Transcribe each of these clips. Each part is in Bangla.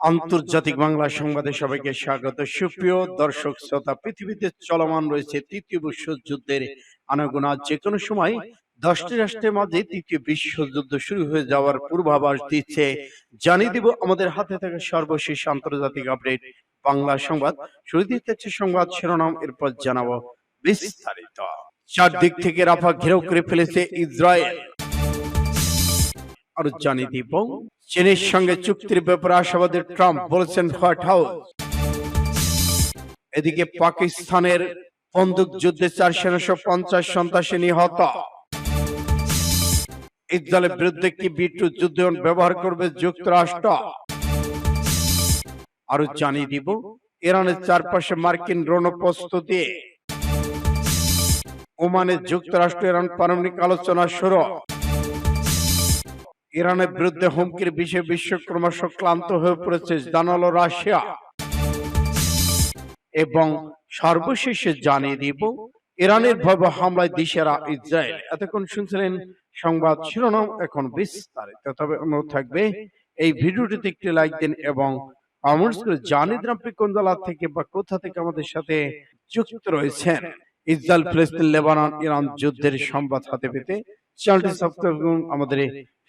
আন্তর্জাতিক বাংলা সংবাদে সবাইকে স্বাগত। সুপ্রিয় দর্শক, শ্রোতা, পৃথিবীতে চলমান রয়েছে তৃতীয় বিশ্বযুদ্ধের আনাগোনা। যে কোনো সময় দশটি রাষ্ট্রের মাঝে তৃতীয় বিশ্বযুদ্ধ শুরু হয়ে যাওয়ার পূর্বাভাস দিচ্ছে। জানিয়ে দিব আমাদের হাতে থাকা সর্বশেষ আন্তর্জাতিক আপডেট। বাংলা সংবাদ, শুরু দিতে সংবাদ শিরোনাম, এরপর জানাব বিস্তারিত। চারদিক থেকে রাফা ঘেরাও করে ফেলেছে ইসরায়েল। আরও জানিয়ে দিব চীনের সঙ্গে চুক্তির ব্যাপারে আশাবাদী ট্রাম্প বলেছেন হোয়াইট হাউস। এদিকে পাকিস্তানের বন্দুক যুদ্ধে চার সেনাশো পঞ্চাশ সন্ত্রাসী নিহত। ইসরায়েলের বিরুদ্ধে কি বিটু যুদ্ধ ব্যবহার করবে যুক্তরাষ্ট্র। আরও জানিয়ে দিব, ইরানের চারপাশে মার্কিন রণ প্রস্তুতি। ওমানে যুক্তরাষ্ট্র ইরান পারমাণবিক আলোচনা শুরু। ইরানের বিরুদ্ধে হুমকির বিষয়ে বিশ্ব ক্রমশ ক্লান্ত হয়ে পড়েছে জানালো রাশিয়া। এবং সর্বশেষে জানিয়ে দিব ইরানের ভয়াবহ হামলায় দিশেরা ইসরায়েল। এতক্ষণ শুনছিলেন সংবাদ শিরোনাম এখন বিস্তারিত। তবে অনুরোধ থাকবে এই ভিডিওটিতে একটি লাইক দিন এবং কমেন্টস করে জানিয়ে দিন আপনি কোন জেলা থেকে বা কোথা থেকে আমাদের সাথে যুক্ত রয়েছেন। ইসরায়েল ফিলিস্তিন লেবানন ইরান যুদ্ধের সংবাদ হাতে পেতে চ্যানেলটি সাবস্ক্রাইব করুন আমাদের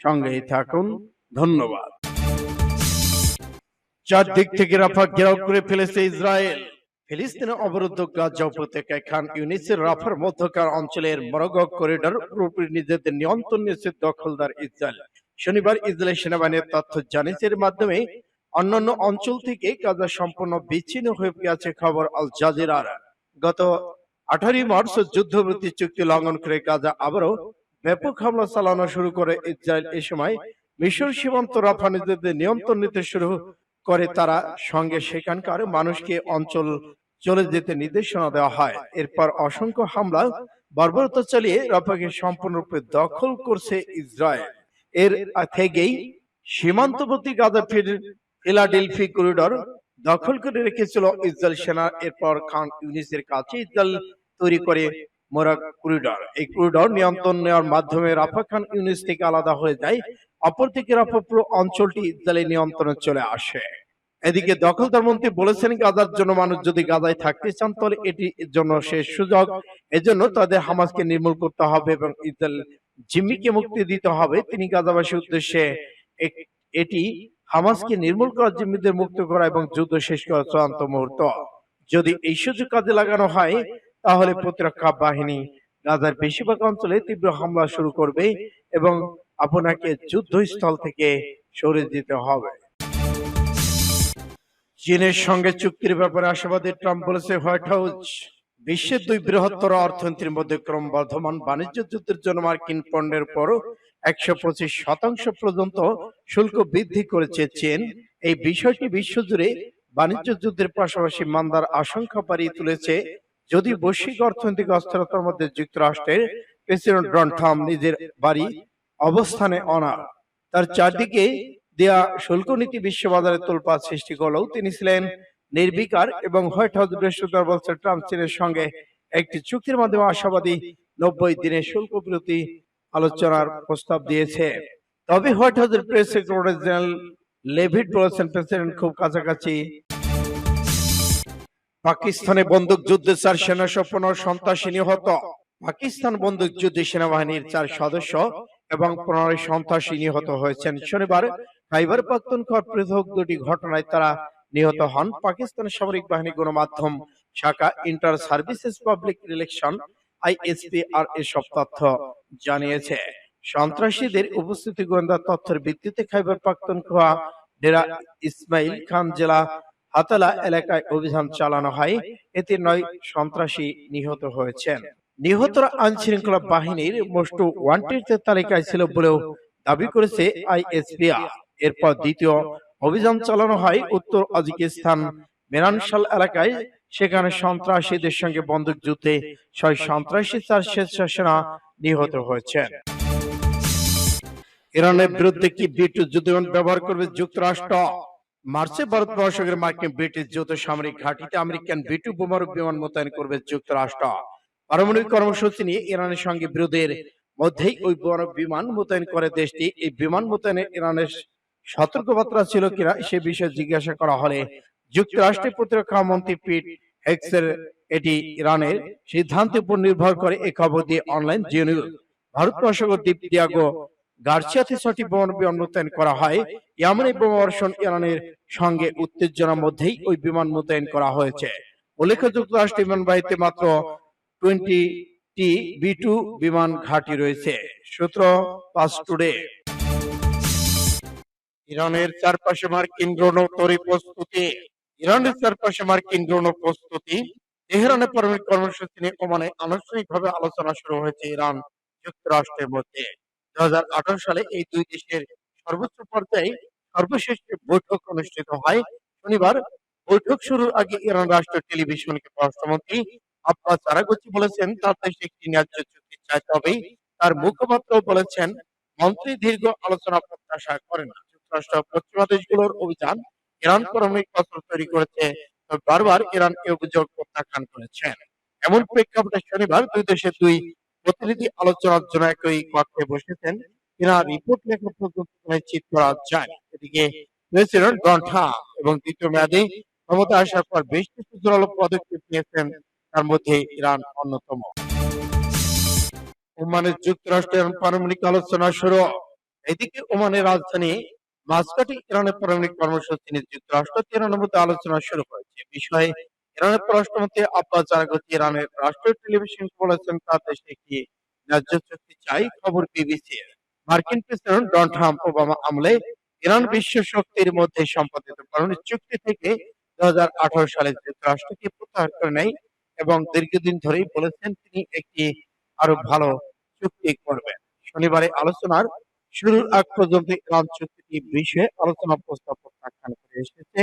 সঙ্গেই থাকুন। ধন্যবাদ। চারদিক থেকে রাফা ঘেরাও করে ফেলেছে ইসরায়েল। ফিলিস্তিনের অবরুদ্ধ গাজা উপত্যকায় খান ইউনিসের রাফার মধ্যকার অঞ্চলের মরগ করিডর পুরোপুরি নিজেদের নিয়ন্ত্রণ নিয়েছে দখলদার ইসরায়েল। শনিবার ইসরায়েল সেনাবাহিনীর তথ্য জানিয়েছে এর মাধ্যমে অন্যান্য অঞ্চল থেকে গাজা সম্পূর্ণ বিচ্ছিন্ন হয়ে গেছে খবর আল জাজিরার। গত আঠারোই মার্চ যুদ্ধবৃত্তি চুক্তি লঙ্ঘন করে গাজা আবারও ব্যাপক হামলা চালানো শুরু করে ইসরায়েল এ সময় মিশর সীমান্ত রাফা নিজেদের নিয়ন্ত্রণ নিতে শুরু করে তারা সঙ্গে সেখানকার মানুষকে অঞ্চল চলে যেতে নির্দেশনা দেওয়া হয়। এরপর অসংখ্য হামলা, বর্বরতা চালিয়ে রাফাকে সম্পূর্ণরূপে দখল করছে ইসরায়েল। এর থেকেই সীমান্তবর্তী গাজা ফিলাডেলফি করিডর দখল করে রেখেছিল ইসরায়েল সেনা। এরপর খান ইউনিসের কাছে ইসরায়েল তৈরি করে মোরা করিডর এই করিডর নিয়ন্ত্রণ নেওয়ার মাধ্যমে রাফা খান ইউনিস থেকে আলাদা হয়ে যায়। অপরদিকে অঞ্চলটি নিয়ন্ত্রণে চলে আসে। এদিকে দখলদার মন্ত্রী বলেছেন, গাজার জন্য মানুষ যদি গাজায় থাকতে চান, তাহলে এটি জন্য শেষ সুযোগ। এজন্য তাদের হামাসকে নির্মূল করতে হবে এবং ইসরায়েল জিম্মিকে মুক্তি দিতে হবে। তিনি গাজাবাসীর উদ্দেশ্যে এটি হামাসকে নির্মূল করা জিম্মিদের মুক্ত করা এবং যুদ্ধ শেষ করার চূড়ান্ত মুহূর্ত। যদি এই সুযোগ কাজে লাগানো হয় তাহলে প্রতিরক্ষা বাহিনী গাজার বেশিরভাগ অঞ্চলে তীব্র হামলা শুরু করবে এবং আপনাকে যুদ্ধস্থল থেকে সরে যেতে হবে। চীনের সঙ্গে চুক্তির ব্যাপারে আশাবাদী ট্রাম্প বলেছে হোয়াইট হাউস বিশ্বের দুই বৃহত্তর অর্থনীতির মধ্যে ক্রমবর্ধমান বাণিজ্য যুদ্ধের জন্য মার্কিন পণ্যের উপর একশো পঁচিশ শতাংশ পর্যন্ত শুল্ক বৃদ্ধি করেছে চীন। এই বিষয়টি বিশ্বজুড়ে বাণিজ্য যুদ্ধের পাশাপাশি মান্দার আশঙ্কা বাড়িয়ে তুলেছে যদি বৈশ্বিক অর্থনৈতিক অস্থিরতার মধ্যে যুক্তরাষ্ট্রের প্রেসিডেন্ট ডোনাল্ড ট্রাম্প নিজের বাড়ি অবস্থানে অনা তার চারদিকে দেয়া শুল্ক নীতি বিশ্ববাজারে তোলপাড় সৃষ্টি করলেও তিনি ছিলেন নির্বিকার এবং হোয়াইট হাউস বৃহস্পতিবার বলছে ট্রাম্প চীনের সঙ্গে একটি চুক্তির মাধ্যমে আশাবাদী নব্বই দিনের শুল্ক বিরতি আলোচনার প্রস্তাব দিয়েছে। তবে হোয়াইট হাউসের প্রেস সেক্রেটারি জেনারেল লেভিড বলেছেন প্রেসিডেন্ট খুব কাছাকাছি। পাকিস্তানে বন্দুক যুদ্ধে চার সেনা সপন সন্ত্রাসী নিহত। পাকিস্তান বন্দুক যুদ্ধে সেনাবাহিনীর চার সদস্য এবং পনেরো সন্ত্রাসী নিহত হয়েছেন। শনিবার খাইবার পাখতুনখোয়ার পৃথক দুটি ঘটনায় তারা নিহত হন। পাকিস্তান সামরিক বাহিনী গণমাধ্যম শাখা inter services public relation, ISP আর এসব তথ্য জানিয়েছে। সন্ত্রাসীদের উপস্থিতি গোয়েন্দা তথ্যের ভিত্তিতে খাইবার পাখতুনখোয়া ডেরা ইসমাইল খান জেলা হাতালা এলাকায় অভিযান চালানো হয়। এতে নয় সন্ত্রাসী নিহত হয়েছেন। নিহতরা আইন শৃঙ্খলা বাহিনীর মোস্ট ওয়ান্টেড তালিকায় ছিল বলেও দাবি করেছে আইএসপিআর এরপর দ্বিতীয় অভিযান চালানো হয় উত্তর অজিকিস্তান মেরানশাল এলাকায়। সেখানে সন্ত্রাসীদের সঙ্গে বন্দুক যুদ্ধে ছয় সন্ত্রাসী চার স্বেচ্ছাসেনা নিহত হয়েছেন। ইরানের বিরুদ্ধে কি বিটু যুদ্ধ ব্যবহার করবে যুক্তরাষ্ট্র? মার্চে ভারত মহাসাগরের মার্কিন ব্রিটিশ যৌথ সামরিক ঘাঁটিতে আমেরিকান বিটু বোমারু বিমান মোতায়েন করবে যুক্তরাষ্ট্র। পারমাণবিক কর্মসূচি নিয়ে ইরানের সঙ্গে বিরোধের মধ্যেই ওই বিমান মোতায়েন করে দেশটি। এই বিমান মোতায়েনে ইরানের সতর্কবার্তা ছিল কিনা সে বিষয়ে জিজ্ঞাসা করা হলে যুক্তরাষ্ট্রের প্রতিরক্ষা মন্ত্রী পিট হেক্সের এটি ইরানের সিদ্ধান্তের উপর নির্ভর করে এই খবর দিয়ে অনলাইন জিও নিউজ ভারত মহাসাগর দ্বীপ দিয়াগো গার্সিয়াতে ছটি বোমা বিমান মোতায়েন করা হয়। ইয়ামানি বোমা বর্ষণ ইরানের সঙ্গে উত্তেজনার মধ্যেই ওই বিমান মোতায়েন করা হয়েছে। উল্লেখ্য যুক্তরাষ্ট্র বিমানবাহিনীতে মাত্র টোয়েন্টি টি বি টু বিমান ঘাঁটি রয়েছে। সূত্র পাস টুডে। ইরানের চারপাশে মার্কিন ড্রোন তৈরি প্রস্তুতি। ইরানের চারপাশে মার্কিন ড্রোন প্রস্তুতি। তেহরানে পারমাণবিক কর্মসূচি নিয়ে ওমানে আনুষ্ঠানিকভাবে আলোচনা শুরু হয়েছে ইরান যুক্তরাষ্ট্রের মধ্যে। দু সালে এই দুই দেশের সর্বোচ্চ পর্যায়ে সর্বশেষ বৈঠক অনুষ্ঠিত হয়। শনিবার বৈঠক শুরুর আগে ইরান রাষ্ট্র টেলিভিশনকে পররাষ্ট্রমন্ত্রী আব্বাস আরাগচি বলেছেন, তার দেশে একটি ন্যায্য চুক্তি চাইতে হবে তার মুখপাত্র বলেছেন, মন্ত্রী দীর্ঘ আলোচনা প্রত্যাশা করেন যুক্তরাষ্ট্র পশ্চিমা দেশগুলোর অভিযান ইরান পারমাণবিক অস্ত্র তৈরি করেছে বারবার ইরান এই অভিযোগ প্রত্যাখ্যান করেছেন এমন প্রেক্ষাপটে শনিবার দুই দেশের দুই প্রতিনিধি আলোচনার জন্য একই কক্ষে বসেছেন। কিনা রিপোর্ট লেখা পর্যন্ত নিশ্চিত করা যায়। এদিকে প্রেসিডেন্ট ট্রাম্প এবং দ্বিতীয় মেয়াদে ক্ষমতা আসার পর বেশ কিছু জোরালো পদক্ষেপ নিয়েছেন। তার মধ্যে ইরান অন্যতম। ওমানের যুক্তরাষ্ট্রের পারমাণবিক আলোচনা শুরু। এদিকে ওমানের রাজধানী মাসকাটে ইরানের পারমাণবিক কর্মসূচি নিয়ে যুক্তরাষ্ট্র মধ্যে আলোচনা শুরু হয়েছে বিষয়ে ইরানের পররাষ্ট্রমন্ত্রী আব্বাস আরাগচি ইরানের রাষ্ট্রীয় টেলিভিশন বলেছেন দেশে ন্যায্য চুক্তি চাই? খবর বিবিসি মার্কিন প্রেসিডেন্ট ট্রাম্প ওবামা আমলে ইরান বিশ্ব শক্তির মধ্যে সম্পাদিত চুক্তি থেকে দু সালে যুক্তরাষ্ট্রকে প্রত্যাহার করে নেয় এবং দীর্ঘদিন ধরেই বলেছেন তিনি একটি আরও ভালো চুক্তি করবেন। শনিবারে আলোচনার শুরুর আগ পর্যন্ত ইরান চুক্তিটি বিষয়ে আলোচনা প্রস্তাব প্রত্যাখ্যান করে এসেছে।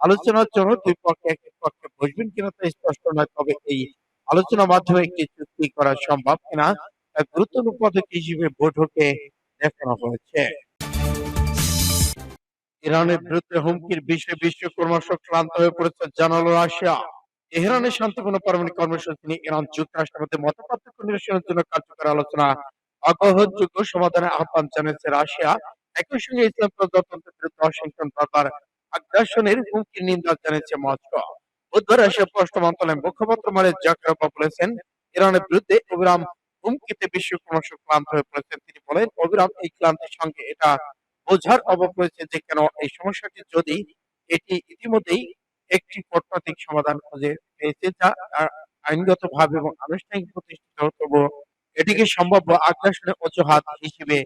আলোচনার জন্য দুই পক্ষে একই পক্ষে বসবেন কিনা তা স্পষ্ট নয়, তবে এই আলোচনার মাধ্যমে একটি চুক্তি করা সম্ভব কিনা তা গুরুত্বপূর্ণ পদক্ষেপ হিসেবে বৈঠকে দেখানো হয়েছে। ইরানের বিরুদ্ধে হুমকির বিষয়ে বিশ্ব ক্রমশ ক্লান্ত হয়ে পড়েছে জানালো রাশিয়া। তেহরানের শান্তিপূর্ণ পারমাণবিক কর্মসূচি নিয়ে ইরান যুক্তরাষ্ট্রের মধ্যে মতপার্থক্য নিরসনের জন্য কার্যকর আলোচনা অগ্রহণযোগ্য সমাধানের আহ্বান জানিয়েছে রাশিয়া। একই সঙ্গে ইসলাম প্রজাতন্ত্রের বিরুদ্ধে ওয়াশিংটন বারবার আগ্রাসনের হুমকির নিন্দা জানিয়েছে মস্কো। বুধবার রাশিয়া পররাষ্ট্র মন্ত্রণালয়ের মুখপাত্র মারে জাকরাবা বলেছেন, ইরানের বিরুদ্ধে অবিরাম হুমকিতে বিশ্ব ক্রমশ ক্লান্ত হয়ে পড়েছেন। তিনি বলেন, অবিরাম এই ক্লান্তির সঙ্গে এটা বোঝার অভাব রয়েছে যে কেন এই সমস্যাটি যদি এটি ইতিমধ্যেই একটি কূটনৈতিক সমাধান খুঁজে পেয়েছে যা আইনগত ভাবে এবং আনুষ্ঠানিক প্রতিষ্ঠিত তবু এটিকে সম্ভাব্য আগ্রাসনের অজুহাত হিসেবে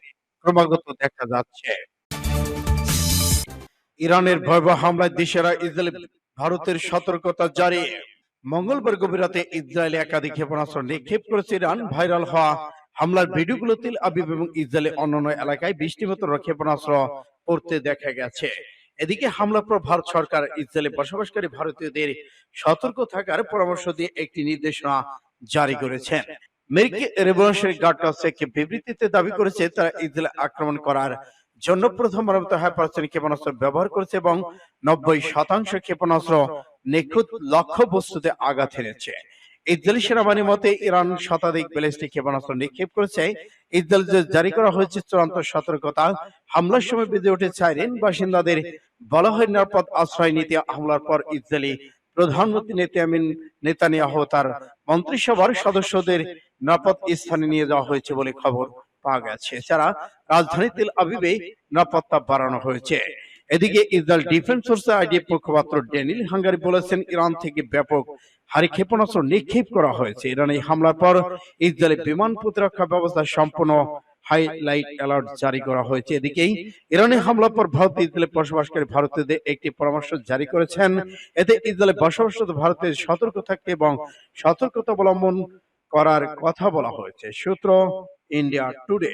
ক্রমাগত দেখা যাচ্ছে। ইরানের ভয়াবহ হামলায় দিশেরা ইসরায়েল ভারতের সতর্কতা জারি। মঙ্গলবার গভীর রাতে ইসরায়েলে একাধিক ক্ষেপণাস্ত্র নিক্ষেপ করেছে ইরান। ভাইরাল হওয়া হামলার ভিডিওগুলো তেল আবিব এবং ইসরায়েলের অন্যান্য এলাকায় বৃষ্টি মতো ক্ষেপণাস্ত্র পড়তে দেখা গেছে। এদিকে হামলার পর ভারত সরকার ইসরায়েলে বসবাসকারী ভারতীয়দের সতর্ক থাকার পরামর্শ দিয়ে একটি নির্দেশনা জারি করেছেন মেরিকি রেভলিউশনারি গার্ড একটি বিবৃতিতে দাবি করেছে, তারা ইসরায়েল আক্রমণ করার জন্য প্রথম মতো হাইপারসনিক ক্ষেপণাস্ত্র ব্যবহার করেছে এবং নব্বই শতাংশ ক্ষেপণাস্ত্র নিখুঁত লক্ষ্য বস্তুতে আঘাত হেনেছে। ইসরায়েলি সেনাবাহিনীর মতে, ইরান শতাধিক ব্যালিস্টিক ক্ষেপণাস্ত্র নিক্ষেপ করেছে। ইসরায়েল জারি করা হয়েছে চূড়ান্ত সতর্কতা। হামলার সময় বেজে উঠে সাইরেন। বাসিন্দাদের বলা হয় নিরাপদ আশ্রয় নীতি হামলার পর ইসরায়েলি প্রধানমন্ত্রী নেতামিন নেতানিয়াহু তার মন্ত্রিসভার সদস্যদের নিরাপদ স্থানে নিয়ে যাওয়া হয়েছে বলে খবর। পাওয়া গেছে। এছাড়া রাজধানী তেল আবিবে নিরাপত্তা বাড়ানো হয়েছে। এদিকে ইসরায়েল ডিফেন্স ফোর্সের আইডিএফ মুখপাত্র ড্যানিল হাঙ্গারি বলেছেন ইরান থেকে ব্যাপক হারি ক্ষেপণাস্ত্র নিক্ষেপ করা হয়েছে। ইরান এই হামলার পর ইসরায়েলের বিমান প্রতিরক্ষা ব্যবস্থা সম্পূর্ণ হাইলাইট অ্যালার্ট জারি করা হয়েছে। এদিকেই ইরানি হামলার পর ভারত ইসরায়েলে বসবাসকারী ভারতীয়দের একটি পরামর্শ জারি করেছেন। এতে ইসরায়েলে বসবাসরত ভারতের সতর্ক থাকতে এবং সতর্কতা অবলম্বন করার কথা বলা হয়েছে সূত্র ইন্ডিয়া টুডে